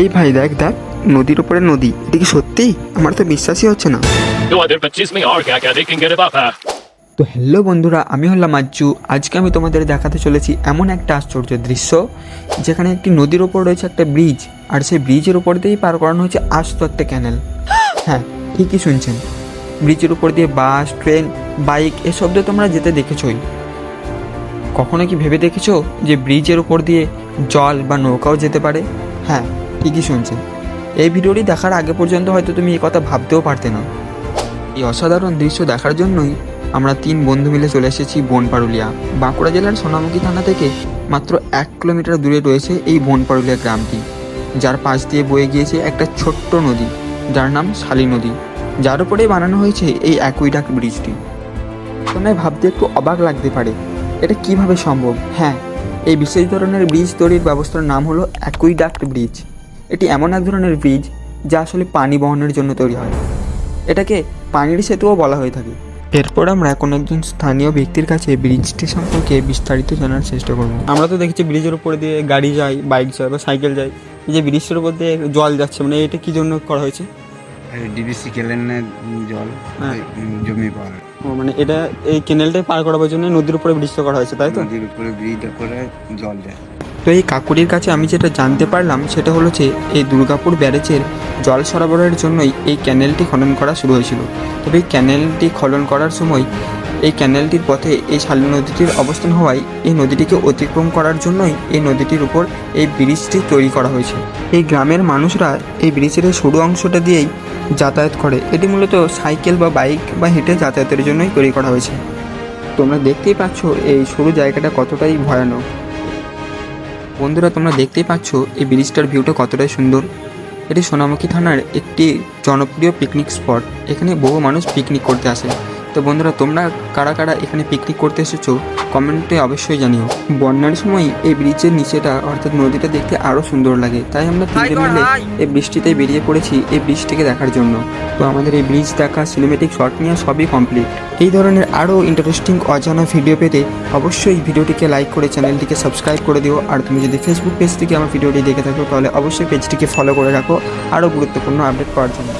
এই ভাই দেখ দেখ নদীর উপরে নদী। এটা কি সত্যি? আমার তো বিশ্বাসই হচ্ছে না। তো হ্যালো বন্ধুরা আমি হলাম আজ্জু। আজকে আমি তোমাদের দেখাতে চলেছি এমন একটা আশ্চর্য দৃশ্য যেখানে একটি নদীর ওপর রয়েছে একটা ব্রিজ আর সেই ব্রিজের ওপর দিয়েই পার করানো হয়েছে আস্ত একটা ক্যানেল হ্যাঁ ঠিকই শুনছেন। ব্রিজের উপর দিয়ে বাস ট্রেন বাইক এসব দিয়ে তোমরা যেতে দেখেছই। কখনো কি ভেবে দেখেছ যে ব্রিজের উপর দিয়ে জল বা নৌকাও যেতে পারে? হ্যাঁ ঠিকই শুনছেন এই ভিডিওটি দেখার আগে পর্যন্ত হয়তো তুমি এই কথা ভাবতেও পারতে না। এই অসাধারণ দৃশ্য দেখার জন্যই আমরা তিন বন্ধু মিলে চলে এসেছি বনপারুলিয়া। বাঁকুড়া জেলার সোনামুখী থানা থেকে মাত্র এক কিলোমিটার দূরে রয়েছে এই বনপারুলিয়া গ্রামটি, যার পাশ দিয়ে বয়ে গিয়েছে একটা ছোট্ট নদী, যার নাম শালী নদী, যার উপরে বানানো হয়েছে এই অ্যাকুইডাক ব্রিজটি। তোমায় ভাবতে একটু অবাক লাগতে পারে, এটা কীভাবে সম্ভব? হ্যাঁ এই বিশেষ ধরনের ব্রিজ তৈরির ব্যবস্থার নাম হলো অ্যাকুইডাক্ট ব্রিজ। এটি এমন এক ধরনের ব্রিজ যা আসলে পানি বহনের জন্য তৈরি হয়। এটাকে পানির সেতুও বলা হয়ে থাকে। এরপর আমরা কোনো একজন স্থানীয় ব্যক্তির কাছে ব্রিজটি সম্পর্কে বিস্তারিত জানার চেষ্টা করব। আমরা তো দেখেছি ব্রিজের উপরে দিয়ে গাড়ি যায়, বাইক যায় বা সাইকেল যায়। যে ব্রিজের উপর দিয়ে জল যাচ্ছে মানে এটা কি জন্য করা হয়েছে? ডিবিসি কেলেনের জল হ্যাঁ। জমি পাওয়া ও মানে এটা এই কেনেলটাই পার করাবার জন্য নদীর উপরে ব্রিজটা করা হয়েছে তাই তো? নদীর উপরে ব্রিজটা করে জল যায় তো এই কাকুরির কাছে আমি যেটা জানতে পারলাম সেটা হলো যে এই দুর্গাপুর ব্যারেজের জল সরবরাহের জন্যই এই ক্যানেলটি খনন করা শুরু হয়েছিল। তবে এই ক্যানেলটি খনন করার সময় এই ক্যানেলটির পথে এই শালী নদীটির অবস্থান হওয়ায় এই নদীটিকে অতিক্রম করার জন্যই এই নদীটির উপর এই ব্রিজটি তৈরি করা হয়েছে। এই গ্রামের মানুষরা এই ব্রিজের সরু অংশটা দিয়েই যাতায়াত করে। এটি মূলত সাইকেল বা বাইক বা হেঁটে যাতায়াতের জন্যই তৈরি করা হয়েছে। তোমরা দেখতেই পাচ্ছ এই সরু জায়গাটা কতটাই ভয়ানক। বন্ধুরা, তোমরা দেখতেই পাচ্ছ এই ব্রিজটার ভিউটা কতটাই সুন্দর। এটি সোনামুখী থানার একটি জনপ্রিয় পিকনিক স্পট এখানে বহু মানুষ পিকনিক করতে আসে। তো বন্ধুরা তোমরা কারা কারা এখানে পিকনিক করতে এসেছ কমেন্টে অবশ্যই জানিও। বন্যার সময় এই ব্রিজের নিচেটা অর্থাৎ নদীটা দেখতে আরও সুন্দর লাগে। তাই আমরা তিনজন মিলে এই বৃষ্টিতে বেরিয়ে পড়েছি এই ব্রিজটিকে দেখার জন্য। তো আমাদের এই ব্রিজ দেখা সিনেমেটিক শট নিয়ে সবই কমপ্লিট এই ধরনের আরও ইন্টারেস্টিং অজানা ভিডিও পেতে অবশ্যই ভিডিওটিকে লাইক করে চ্যানেলটিকে সাবস্ক্রাইব করে দিও। আর তুমি যদি ফেসবুক পেজ থেকে আমার ভিডিওটি দেখে থাকো তাহলে অবশ্যই পেজটিকে ফলো করে রাখো। আরও গুরুত্বপূর্ণ আপডেট পাওয়ার জন্য।